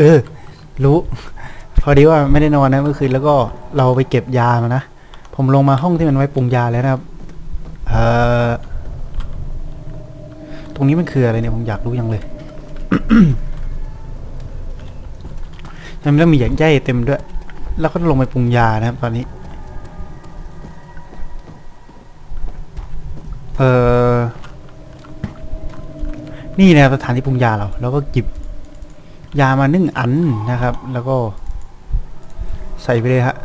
เออ รู้ พอดีว่าไม่ได้นอนนะเมื่อคืนแล้วก็เราไปเก็บยามานะ ผมลงมาห้องที่มันไว้ปรุงยาแล้วนะครับ เอ่อ ตรงนี้มันคืออะไรเนี่ย ผมอยากรู้ยังเลย มันต้องมีอย่างใยเต็มด้วย แล้วก็ลงไปปรุงยานะครับ ตอนนี้ เอ่อ นี่นะสถานที่ปรุงยาเรา แล้วก็จิบ ยามาหนึ่งอันนะครับ แล้วก็ใส่ไปเลยฮะ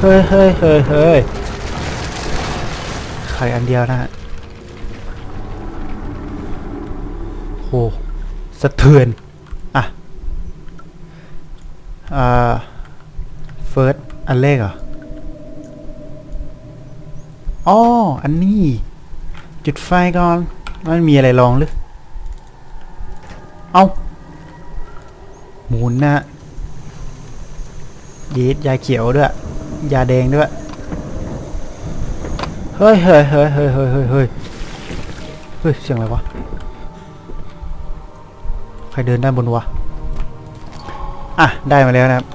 เฮ้ยเฮ้ยเฮ้ยเฮ้ยไข่อันเดียวนะฮะโหสะเทือน อะ อ่า เฟิร์ส อันแรกเหรออ๋ออันนี้ จุดไฟก่อน มันมีอะไรลองหรือ เอาหมุนนะยีดยาเขียวด้วยยาแดงด้วย เฮ้ยเฮ้ยเฮ้ยเฮ้ยเฮ้ยเฮ้ยเฮ้ยเฮ้ยเสียงอะไรวะ ใครเดินด้านบนวะ อะ ได้มาแล้วนะครับ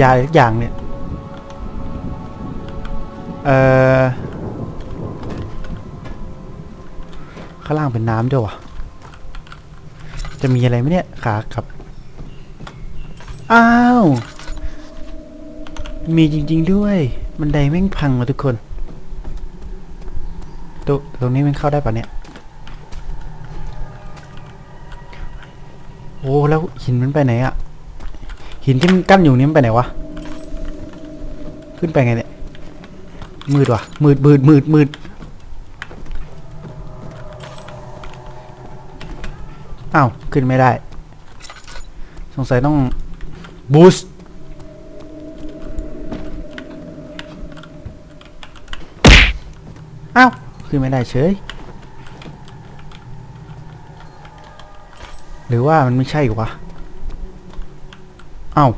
ยาทุกอย่างเนี่ย เอ่อ ข้างล่างเป็นน้ำด้วยวะ จะมีอะไรไหมเนี่ยขากลับ อ้าว มีจริง ๆด้วยบันไดแม่งพังมาทุกคนตรงตรงนี้มันเข้าได้ปะเนี่ย โอ้แล้วหินมันไปไหนอะหินที่มันกั้นอยู่นี่มันไปไหนวะ ขึ้นไปไงเนี่ย มืดว่ะมืดมืดมืดมืด อ้าว ขึ้นไม่ได้ สงสัยต้องบูสต์อ้าว ขึ้นไม่ได้เฉย หรือว่ามันไม่ใช่วะอ้าว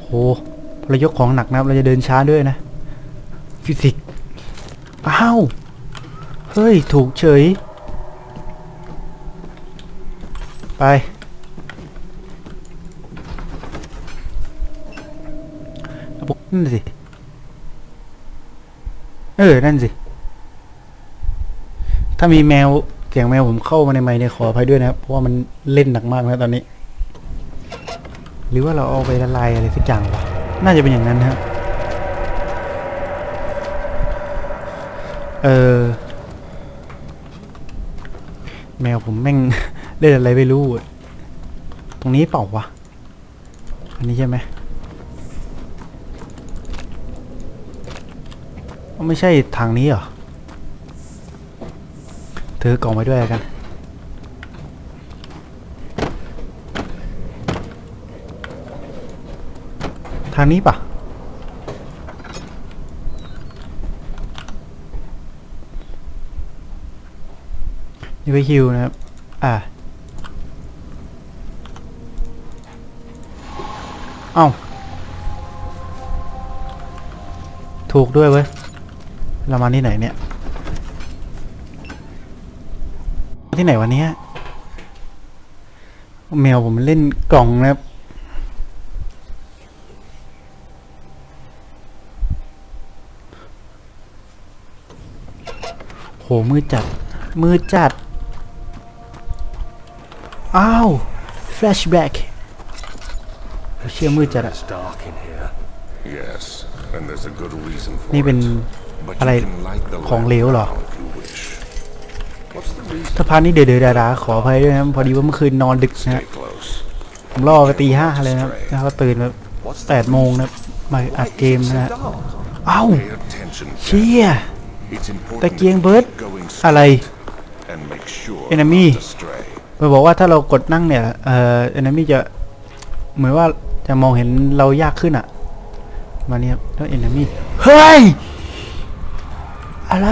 โหเรายกของหนักนะครับ เราจะเดินช้าด้วยนะ ฟิสิกส์อ้าว เฮ้ย ถูกเฉย ไป นั่นสิ เออ นั่นสิ ถ้ามีแมว เสียงแมวผมเข้ามาในไมค์เนี่ยขออภัยด้วยนะครับ เพราะว่ามันเล่นหนักมากนะตอนนี้ หรือว่าเราเอาไปละลายอะไรสักอย่างวะ น่าจะเป็นอย่างนั้นนะเออ แมวผมแม่ง เล่นอะไรไม่รู้อะตรงนี้เปล่าวะ อันนี้ใช่ไหมไม่ใช่ทางนี้เหรอ ถือกล่องไปด้วยกัน ทางนี้ปะนี่ไปฮิวนะครับ อ่า เอ้าถูกด้วยเว้ยเรามาที่ไหนเนี่ย ที่ไหนวันนี้แมวผมเล่นกล่องนะครับโหมือจัด มือจัด อ้าว แฟลชแบ็ก ชื่อมือจัดอะ It's dark in here. Yes, and there's a good reason for นี่เป็น it. But อะไร you can light the ของ lamp เหลวเหรอ now if you wish. What's the reason? ถ้าพาร์ทนี้เดือดๆดาๆขออภัยด้วยนะครับพอดีว่าเมื่อคืนนอนดึกนะฮะ Stay close. ผมรอไปตีห้าเลยนะครับแล้วก็ตื่นแบบ What's แปดโมงนะครับมาอัดเกมนะฮะ dark? เอ้า Pay attention. เชี่ย It's important ตะเกียง that you เบิร์ด keep going อะไร straight and make sure Enemy not to stray. มันบอกว่าถ้าเรากดนั่งเนี่ยเอ่อเอนมี่จะเหมือนว่า จะมองเห็นเรายากขึ้นอะ มาเนี่ยครับแล้วเอนมี่เฮ้ย อะไร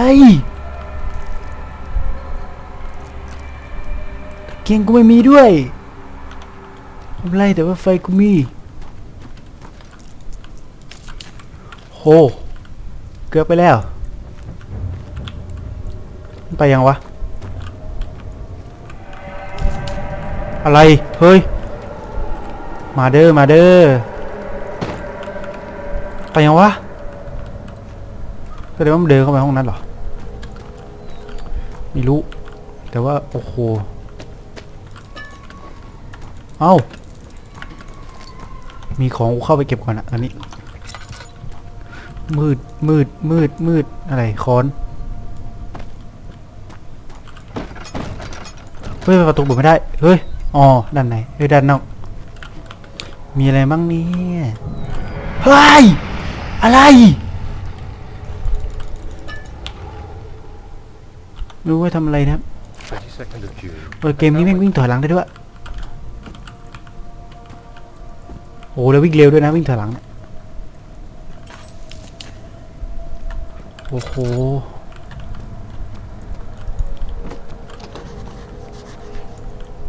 เกียงกูไม่มีด้วยทำไรแต่ว่าไฟกูมี โห เกือบไปแล้ว ไปยังวะ อะไร เฮ้ย มาเด้อมาเด้อไปยังวะแสดงว่ามันเดินเข้าไปห้องนั้นเหรอไม่รู้ แต่ว่า โอ้โหเอ้า มีของกูเข้าไปเก็บก่อนอะอันนี้ มืดมืดมืดมืดอะไรค้อนเฮ้ยประตูเปิดไม่ได้ เฮ้ย อ๋อ ด้านไหนเฮ้ย ด้านนอก มีอะไรบ้างเนี่ยเฮ้ย อะไรไม่รู้ว่าทำอะไรนะครับ 22nd of June. เออเกมนี้แม่งวิ่งถอยหลังได้ด้วยโอ้แล้ววิ่งเร็วด้วยนะวิ่งถอยหลังเนี่ยโอ้โห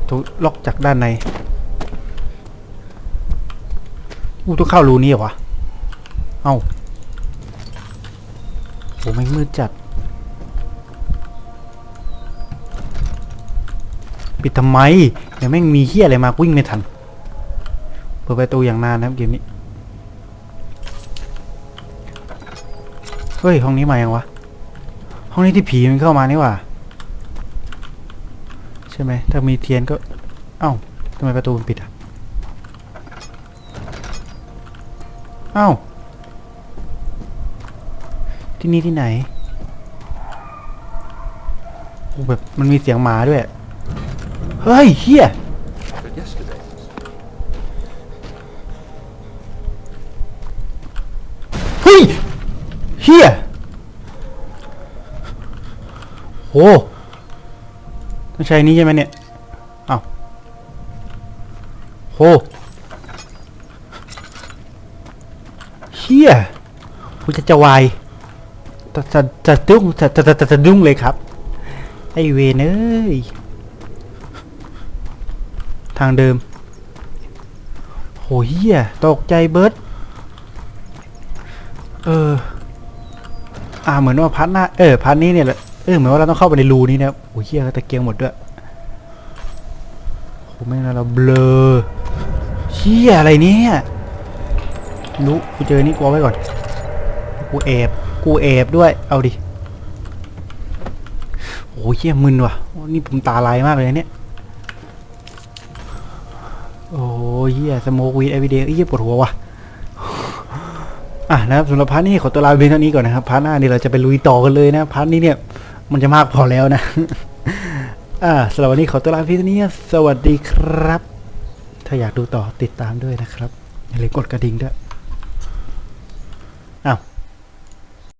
ถูกล็อกจากด้านใน อู้ต้องเข้ารูนี้เหรอวะ เอ้าโหแม่งมืดจัด ปิดทำไมเดี๋ยวแม่งมีเฮียอะไรมาวิ่งไม่ทัน เปิดประตูอย่างนานนะครับเกมนี้ เฮ้ย ห้องนี้มายังวะ ห้องนี้ที่ผีมันเข้ามานี่ว่า ใช่ไหม ถ้ามีเทียนก็ เอ้าทำไมประตูมันปิดอะ เอ้าที่นี่ที่ไหนโอ้แบบมันมีเสียงหมาด้วย เฮ้ยเฮียเฮ้ยเฮียโหต้องใช้นี้ใช่ไหมเนี่ยเอ้าโห เฮียกูจะจะวายจะจะจะดุ้งจะจะจะจะดุ้งเลยครับ ไอเวเอ้ยทางเดิมโหเฮียตกใจเบิร์ดเออ อ่าเหมือนว่าพัดหน้าเออพัดนี้เนี่ยแหละเออเหมือนว่าเราต้องเข้าไปในรูนี้นะครับโอ้ยเฮียตะเกียงหมดด้วยโหไม่งั้นเราเบลอเฮียอะไรเนี่ย รู้กูเจอนี่กูเอาไว้ก่อน กูแอบกูแอบด้วย เอาดิโอ้ยเฮียมึนว่ะ นี่ผมตาลายมากเลยเนี่ย โอ้ยเฮียสโมกวีดเอวีเดย์เฮียปวดหัวว่ะ อะนะครับสำหรับพาร์ทนี้ขอตัวลาไปเท่านี้ก่อนนะครับ พาร์ทหน้านี่เราจะไปลุยต่อกันเลยนะ พาร์ทนี้เนี่ย มันจะมากพอแล้วนะ อ่าสำหรับวันนี้ขอตัวลาไปเท่านี้สวัสดีครับ ถ้าอยากดูต่อติดตามด้วยนะครับอย่าลืมกดกระดิ่งด้วย